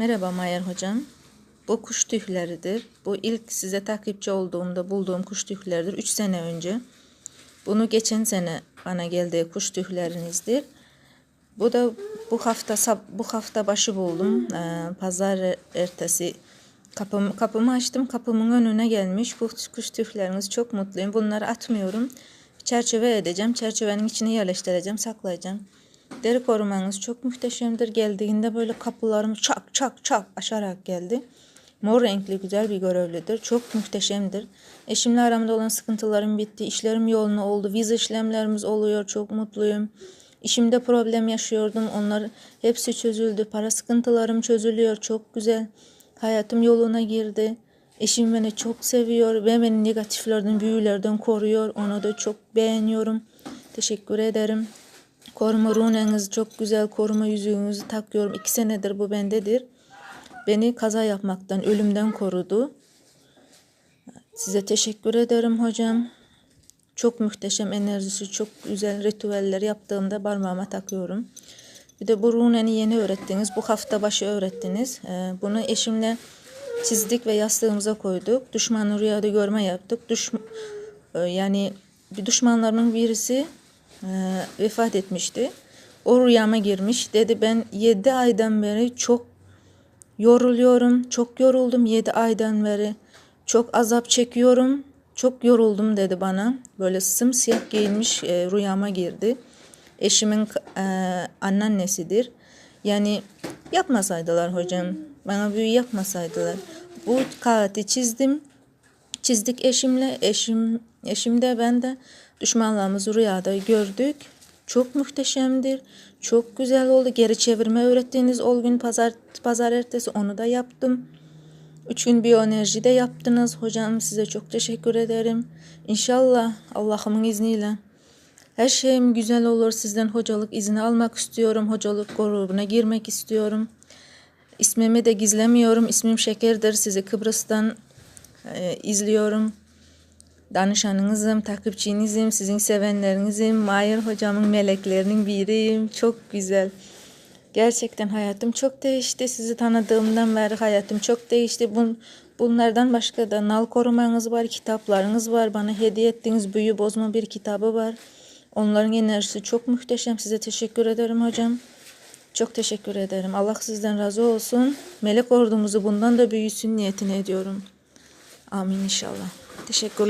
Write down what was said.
Merhaba Mayer hocam. Bu kuş tüyleridir. Bu ilk size takipçi olduğumda bulduğum kuş tüyleridir. 3 sene önce. Bunu geçen sene bana geldiği kuş tüylerinizdir. Bu da bu hafta bu hafta başı buldum. Ee, pazar er- ertesi kapımı, kapımı açtım. Kapımın önüne gelmiş. Bu kuş tüyleriniz çok mutluyum. Bunları atmıyorum. Çerçeve edeceğim. Çerçevenin içine yerleştireceğim, saklayacağım. Deri korumanız çok muhteşemdir. Geldiğinde böyle kapılarımı çak çak çak aşarak geldi. Mor renkli güzel bir görevlidir. Çok muhteşemdir. Eşimle aramda olan sıkıntılarım bitti. İşlerim yoluna oldu. Vize işlemlerimiz oluyor. Çok mutluyum. İşimde problem yaşıyordum. Onlar hepsi çözüldü. Para sıkıntılarım çözülüyor. Çok güzel. Hayatım yoluna girdi. Eşim beni çok seviyor ve beni negatiflerden, büyülerden koruyor. Onu da çok beğeniyorum. Teşekkür ederim. Koruma runeniz çok güzel. Koruma yüzüğünüzü takıyorum. İki senedir bu bendedir. Beni kaza yapmaktan, ölümden korudu. Size teşekkür ederim hocam. Çok muhteşem enerjisi, çok güzel ritüeller yaptığımda parmağıma takıyorum. Bir de bu runeni yeni öğrettiniz. Bu hafta başı öğrettiniz. Ee, bunu eşimle çizdik ve yastığımıza koyduk. Düşmanı rüyada görme yaptık. Düş, e, yani bir düşmanlarımın birisi e, vefat etmişti. O rüyama girmiş. Dedi ben 7 aydan beri çok yoruluyorum. Çok yoruldum 7 aydan beri. Çok azap çekiyorum. Çok yoruldum dedi bana. Böyle sımsiyah giyinmiş e, rüyama girdi. Eşimin e, anneannesidir. Yani yapmasaydılar hocam. Bana büyü yapmasaydılar. Bu kağıtı çizdim. Çizdik eşimle. Eşim, eşim de ben de düşmanlarımızı rüyada gördük. Çok muhteşemdir. Çok güzel oldu. Geri çevirme öğrettiğiniz o gün pazar, pazar ertesi onu da yaptım. Üç gün biyoenerji de yaptınız. Hocam size çok teşekkür ederim. İnşallah Allah'ımın izniyle her şeyim güzel olur. Sizden hocalık izni almak istiyorum. Hocalık grubuna girmek istiyorum. İsmimi de gizlemiyorum. İsmim Şeker'dir. Sizi Kıbrıs'tan e, izliyorum. Danışanınızım, takipçinizim, sizin sevenlerinizim. Mahir hocamın meleklerinin biriyim. Çok güzel. Gerçekten hayatım çok değişti. Sizi tanıdığımdan beri hayatım çok değişti. Bun, bunlardan başka da nal korumanız var, kitaplarınız var. Bana hediye ettiğiniz büyü bozma bir kitabı var. Onların enerjisi çok muhteşem. Size teşekkür ederim hocam. Çok teşekkür ederim. Allah sizden razı olsun. Melek ordumuzu bundan da büyüsün niyetini ediyorum. Amin inşallah. Teşekkürler.